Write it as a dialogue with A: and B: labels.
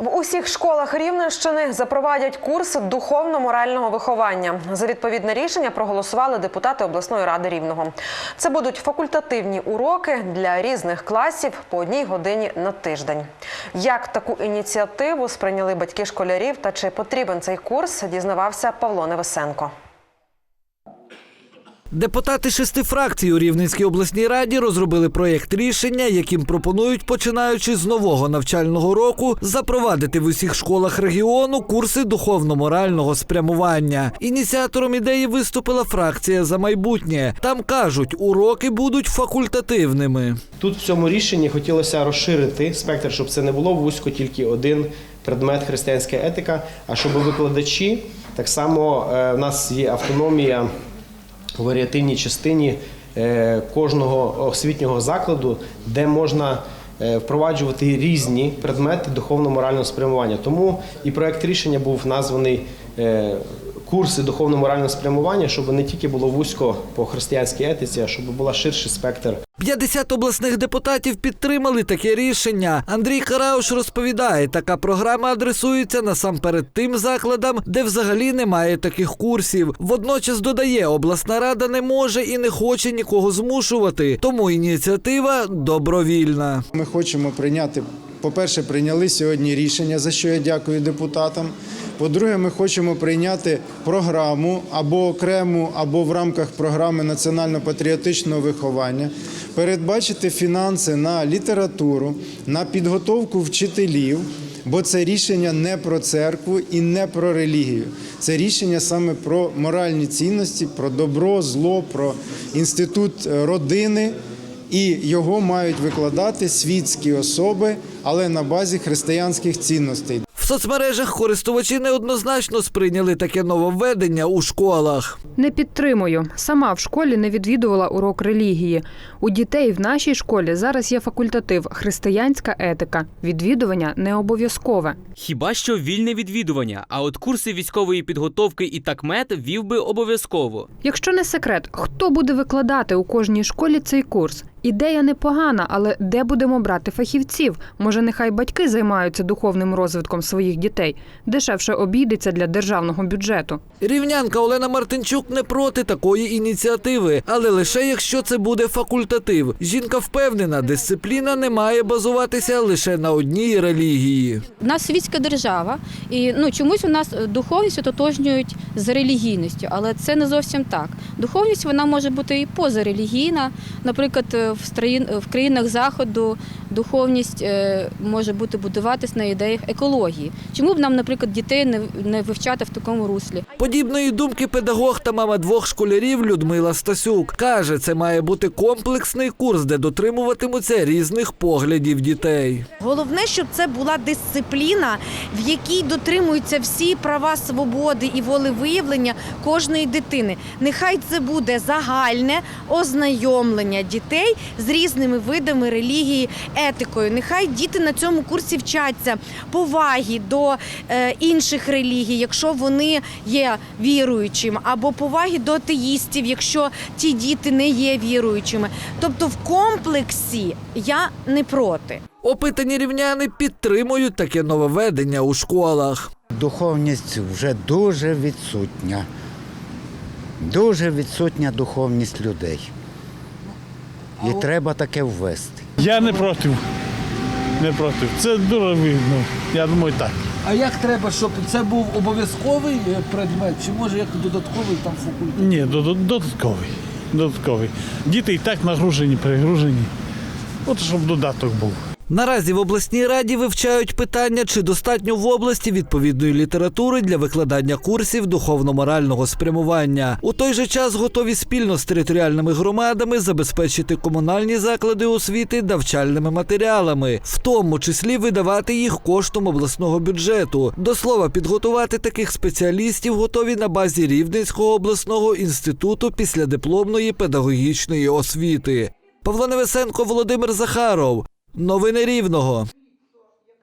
A: В усіх школах Рівненщини запровадять курс духовно-морального виховання. За відповідне рішення проголосували депутати обласної ради Рівного. Це будуть факультативні уроки для різних класів по одній годині на тиждень. Як таку ініціативу сприйняли батьки школярів та чи потрібен цей курс, дізнавався Павло Невесенко.
B: Депутати шести фракцій у Рівненській обласній раді розробили проєкт рішення, яким пропонують, починаючи з нового навчального року, запровадити в усіх школах регіону курси духовно-морального спрямування. Ініціатором ідеї виступила фракція за майбутнє. Там кажуть, уроки будуть факультативними.
C: Тут в цьому рішенні хотілося розширити спектр, щоб це не було вузько тільки один предмет християнська етика, а щоб викладачі так само е, в нас є автономія у варіативній частині е, кожного освітнього закладу, де можна е, впроваджувати різні предмети духовно-морального спрямування. Тому і проект рішення був названий е, курси духовно-морального спрямування, щоб не тільки було вузько по християнській етиці, а щоб була ширший спектр
B: 50 обласних депутатів підтримали таке рішення. Андрій Карауш розповідає, така програма адресується насамперед тим закладам, де взагалі немає таких курсів. Водночас додає, обласна рада не може і не хоче нікого змушувати, тому ініціатива добровільна.
D: Ми хочемо прийняти. По-перше, прийняли сьогодні рішення, за що я дякую депутатам. По-друге, ми хочемо прийняти програму або окрему, або в рамках програми національно-патріотичного виховання, передбачити фінанси на літературу, на підготовку вчителів. Бо це рішення не про церкву і не про релігію. Це рішення саме про моральні цінності, про добро, зло, про інститут е, родини і його мають викладати світські особи, але на базі християнських цінностей.
B: Соцмережах користувачі неоднозначно сприйняли таке нововведення у школах.
E: Не підтримую. Сама в школі не відвідувала урок релігії. У дітей в нашій школі зараз є факультатив християнська етика. Відвідування не обов'язкове.
F: Хіба що вільне відвідування, а от курси військової підготовки і такмет вів би обов'язково.
E: Якщо не секрет, хто буде викладати у кожній школі цей курс? Ідея непогана, але де будемо брати фахівців? Може, нехай батьки займаються духовним розвитком своїх дітей. Дешевше обійдеться для державного бюджету.
B: Рівнянка Олена Мартинчук не проти такої ініціативи, але лише якщо це буде факультатив. Жінка впевнена, дисципліна не має базуватися лише на одній релігії.
G: У нас світська держава, і ну чомусь у нас духовність ототожнюють з релігійністю, але це не зовсім так. Духовність вона може бути і позарелігійна. Наприклад, в країнах заходу духовність е, може бути будуватись на ідеях екології. Чому б нам, наприклад, дітей не, не вивчати в такому руслі?
B: Подібної думки педагог та мама двох школярів Людмила Стасюк каже, це має бути комплексний курс, де дотримуватимуться різних поглядів дітей.
H: Головне, щоб це була дисципліна, в якій дотримуються всі права свободи і волевиявлення кожної дитини. Нехай це буде загальне ознайомлення дітей з різними видами релігії, етикою. Нехай діти на цьому курсі вчаться поваги до е, інших релігій, якщо вони є віруючими, або поваги до атеїстів, якщо ті діти не є віруючими. Тобто, в комплексі я не проти.
B: Опитані рівняни підтримують таке нововведення у школах.
I: Духовність вже дуже відсутня. Дуже відсутня духовність людей. І треба таке ввести.
J: Я не проти. Не проти. Це дуже вигідно. Я думаю, так.
B: А як треба, щоб це був обов'язковий предмет, чи може як додатковий там факультет?
J: Ні, до- до- додатковий. Додатковий. Діти і так нагружені, перегружені. От щоб додаток був.
B: Наразі в обласній раді вивчають питання, чи достатньо в області відповідної літератури для викладання курсів духовно-морального спрямування. У той же час готові спільно з територіальними громадами забезпечити комунальні заклади освіти навчальними матеріалами, в тому числі видавати їх коштом обласного бюджету. До слова, підготувати таких спеціалістів готові на базі Рівненського обласного інституту післядипломної педагогічної освіти. Павло Невесенко, Володимир Захаров. Новини Рівного.